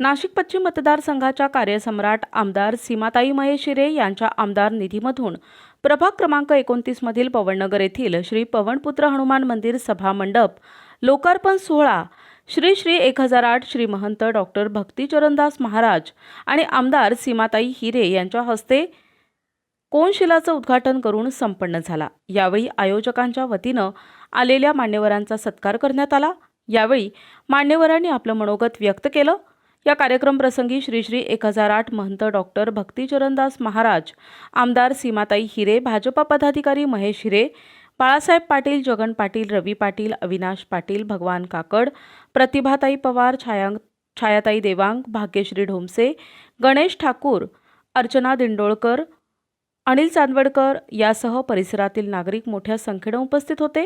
नाशिक पश्चिम मतदारसंघाच्या कार्यसम्राट आमदार सीमाताई महेशिरे यांच्या आमदार निधीमधून प्रभाग क्रमांक एकोणतीसमधील पवननगर येथील श्री पवनपुत्र हनुमान मंदिर सभा मंडप लोकार्पण सोहळा श्री श्री एक हजार आठ श्री महंत डॉक्टर भक्तीचरणदास महाराज आणि आमदार सीमाताई हिरे यांच्या हस्ते कोनशिलाचं उद्घाटन करून संपन्न झाला. यावेळी आयोजकांच्या वतीनं आलेल्या मान्यवरांचा सत्कार करण्यात आला. यावेळी मान्यवरांनी आपलं मनोगत व्यक्त केलं. या कार्यक्रम प्रसंगी श्री श्री एक हजार आठ महंत डॉक्टर भक्तीचरणदास महाराज आमदार सीमाताई हिरे भाजपा पदाधिकारी महेश हिरे बाळासाहेब पाटील जगन पाटील रवी पाटील अविनाश पाटील भगवान काकड प्रतिभाताई पवार छाया छायाताई देवांग भाग्यश्री ढोमसे गणेश ठाकूर अर्चना दिंडोळकर अनिल चांदवडकर यासह परिसरातील नागरिक मोठ्या संख्येनं उपस्थित होते.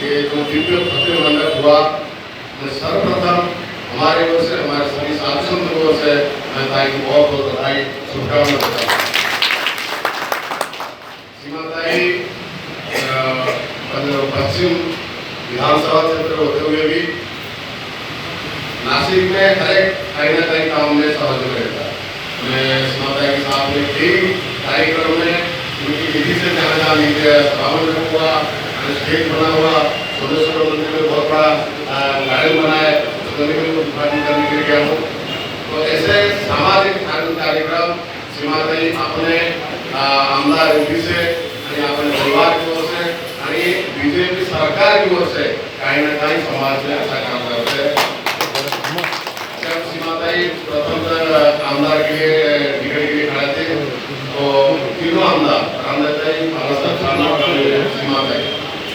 ये जो मंडप हुआ मैं सर्वप्रथम हमारे ओर से हमारे सभी सांसदों से मैं ताई को बहुत बहुत बधाई शुभकामना देता हूँ। अ, पश्चिम विधानसभा क्षेत्र होते हुए भी नासिक में हर एक कहीं ना कहीं काम में सहयोग रहता मैं के साथ में में से हुआ। स्टेज बना हुआ सोमेश्वर बहुत बड़ा गार्डन बना है उस में उद्घाटन करने के लिए गया हूँ। तो ऐसे सामाजिक कार्यक्रम सीमाताई अपने आमदार निधी से आपण परिवार की ओर से बीजेपी सरकार की ओर से काही ना काही समाज में अच्छा काम करते हैं। प्रथम आमदार के टिकट के लिए खड़े थे तो तीनों आमदार साहब सीमाताई तो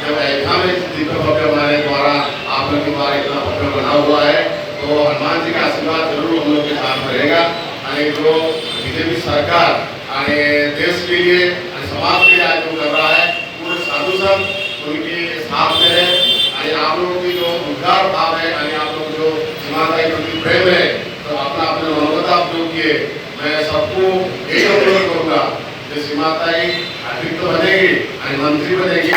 जब अयोध्या में दिव्य भव्य बनाने द्वारा आप लोग के द्वारा इतना भव्य बना हुआ है तो हनुमान जी का आशीर्वाद ज़रूर हम लोग के साथ रहेगा। आणि जो बीजेपी सरकार आणि देश के लिए समाज के लिए आज जो कर रहा है, पूरे साधु संत उनके साथ में है। आणि आप लोगों की जो उद्गार भाव है आणि आप लोग जो सीमाताई प्रति प्रेम है तो अपना अपने मनोगत आप जो किए। मैं सबको यही अनुरोध करूँगा कि सीमाताई अतिरिक्त बनेगी आणि मंत्री बनेगी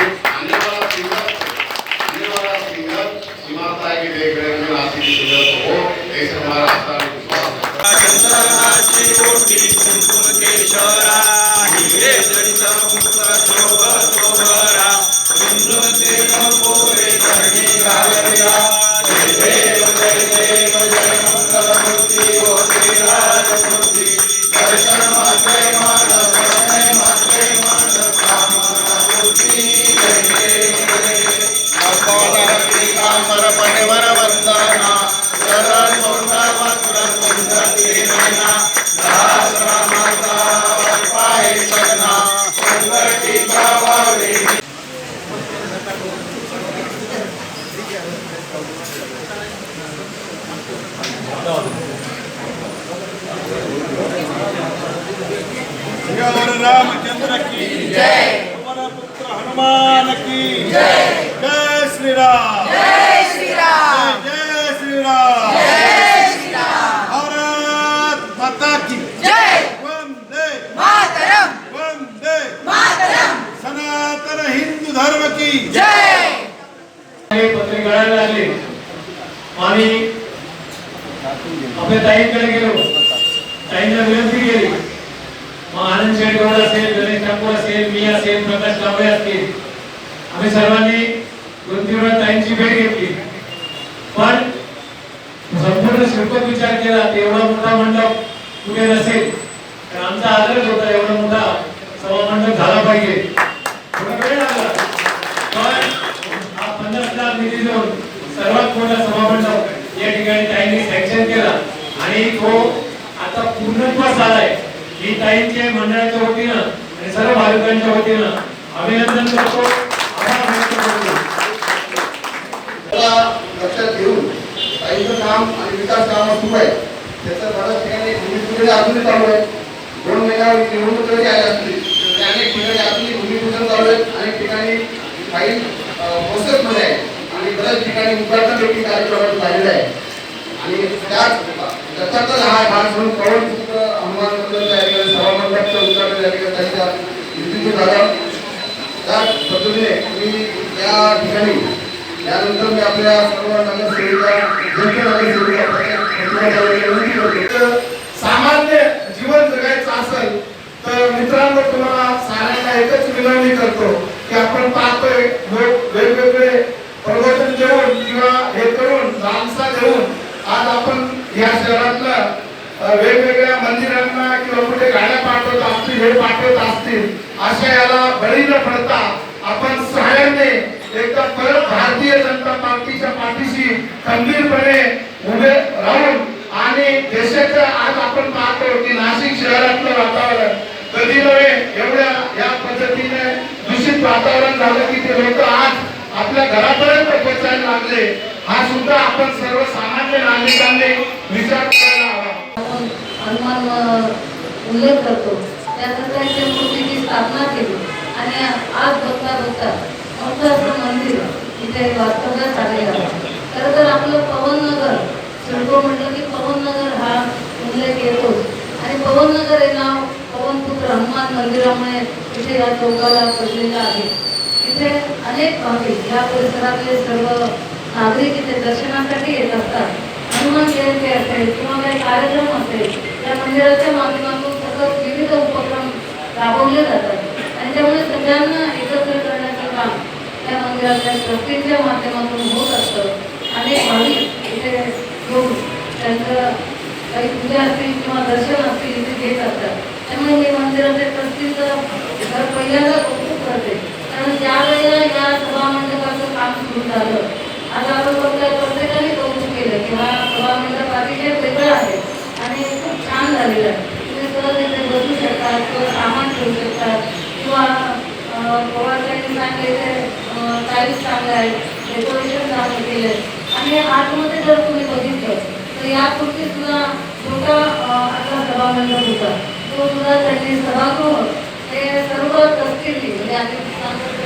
रामचंद्र की जय। पुत्र हनुमान की जय। जय श्री राम जय श्री राम जय श्री राम जय श्री राम भारत माता की जय। वंदे। मातरम। वंदे। मातरम। सनातन हिंदू धर्म की जय। पत्रे गळायला लागले. आणि आपल्या ताईंकडे गेलो. ताईंना विनंती केली. आनंद शेटगौड असेल गणेश ठाकूर असेल मी असेल प्रकाश कांबळे असतील. आम्ही सर्वांनी दोन ताईंची भेट घेतली. पण संपूर्ण शिल्पक विचार केला एवढा मोठा मंडप कुठे नसेल? तर आमचा आग्रह होता एवढा मोठा सभा मंडप झाला पाहिजे. थोडा वेळ लागला. पण हा पन्नास लाख निधी देऊन सर्वात मोठा सभामंडप या ठिकाणी ताईंनी सँक्शन केला. आणि तो आता पूर्णत्वास आलाय. मी ताईंच्या मंडळाच्या वतीनं आणि सर्व भाविकांच्या वतीनं अभिनंदन करतो. लक्षात घेऊन काम आणि विकास सुरू आहे त्याचं बऱ्याच ठिकाणी भूमिपूजन अजूनही चालू आहे. दोन महिन्यावर निवडणूक जरी आली असली तरी अनेक ठिकाणी अजूनही भूमिपूजन चालू आहे अनेक ठिकाणी काही प्रोसेसमध्ये आहे आणि बऱ्याच ठिकाणी उद्घाटन देखील कार्यक्रम झालेला आहे. आणि त्याच त्याच्यातच हा भाग म्हणून हनुमान मंदिर उद्घाटन त्या ठिकाणी त्यांच्या निधीतून झालं त्या पद्धतीने मी या ठिकाणी. यानंतर मी आपल्या सर्व नगरसेविका ज्येष्ठ नगरसेविका प्रतिनिधींना विनंती करतो सामान्य जीवन जगायचं असेल तर मित्रांनो तुम्हाला साऱ्यांना एकच विनवणी करतो की आपण पाहतोय लोक वेगवेगळे प्रवचन देऊन किंवा हे करून लालसा देऊन आज आपण या शहरातलं अ, वेगवेगळ्या मंदिरांना किंवा कुठे गाड्या खेळ पाठवत असतील अशा याला बळी न पडता आपण सहाय्याने एकदा परत भारतीय जनता पार्टीच्या पाठीशी खंबीरपणे उभे राहून आणि देशाच्या आज आपण पाहतो की नाशिक शहरातलं वातावरण कधी नव्हे एवढ्या या पद्धतीने दूषित वातावरण झालं की ते लोक आज आपल्या घरापर्यंत पोचायला लागले. हा सुद्धा आपण सर्वसामान्य नागरिकांनी विचार करायला हवा. आपण हनुमान उल्लेख करतो. त्यानंतर त्यांच्या मूर्तीची स्थापना केली. आणि आज बघता बघता मोठं असं मंदिर इथे वास्तव्यात आलेलं आहे. खरं तर आपलं पवननगर सिडको म्हटलं की पवननगर हा उल्लेख येतोच. आणि पवननगर हे नाव पवनपुत्र हनुमान मंदिरामुळे इथे या चौकाला पडलेलं आहे. इथे अनेक भाविक या परिसरातले सर्व नागरिक इथे दर्शनासाठी येत असतात. हनुमान जयंती असेल किंवा काही कार्यक्रम असेल त्या मंदिराच्या माध्यमातून राबवले जातात आणि त्यामुळे सगळ्यांना एकत्र करण्याचं काम त्या मंदिरातल्या ट्रस्टींच्या माध्यमातून होत असतं. अनेक भाविक इथे घेऊन त्यांचं काही पूजा असतील किंवा दर्शन असतील इथे घेत असतात. त्यामुळे हे मंदिरातल्या ट्रस्टीचं घर पहिल्यांदा कौतुक करते कारण ज्या वेळेला या सभामंडपाचं काम सुरू झालं आज आपण बघतोय प्रत्येकाने कौतुक केलं किंवा सभामंडप अतिशय वेगळं आहे आणि खूप छान झालेलं आहे तुम्ही सहज इथे बसू शकता किंवा सामान ठेवू शकता किंवा अं, पवार साहेबांनी इथे चांगले आहेत. डेकोरेशन चांगलं केलं आहे आणि आतमध्ये जर तुम्ही बघितलं तर यापूर्वी सुद्धा छोटा आता असा सभामंडप होता. तो सुद्धा त्यांनी सभागृह ते सर्व तस्किरी म्हणजे आम्ही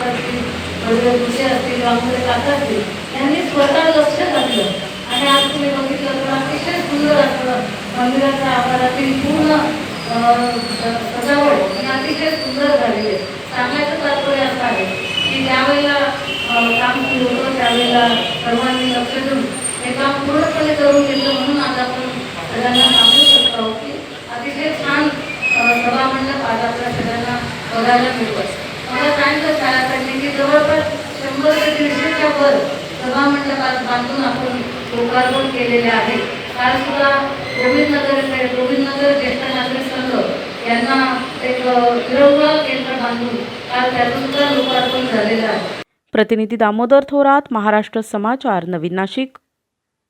असतील बडवे दुसरे असतील रामपुरे काका असतील त्यांनी स्वतः लक्ष घातलं. आणि आज तुम्ही बघितलं तर अतिशय सुंदर असं मंदिराच्या आवारातील पूर्ण सजावट ही अतिशय सुंदर झालेली आहे. सांगायचं तात्पर्य असं आहे की ज्यावेळेला काम सुरू होतं त्यावेळेला सर्वांनी लक्ष देऊन हे काम पूर्णपणे करून घेतलं म्हणून आज आपण सगळ्यांना सांगू शकतो आहोत की अतिशय छान सभा सभामंडप आज आपल्या सगळ्यांना बघायला मिळतं मला सांगितलं शाळाकडने की जवळपास शंभर ते दीडशेच्या वर सभामंडप आज बांधून आपण लोकार्पण केलेले आहे. काल सुद्धा गोविंदनगर गोविंदनगर ज्येष्ठ नागरिक संघ यांना एक विरंगुळा केंद्र बांधून काल त्याचं लोकार्पण झालेलं आहे. प्रतिनिधी दामोदर थोरात महाराष्ट्र समाचार नवीन नाशिक.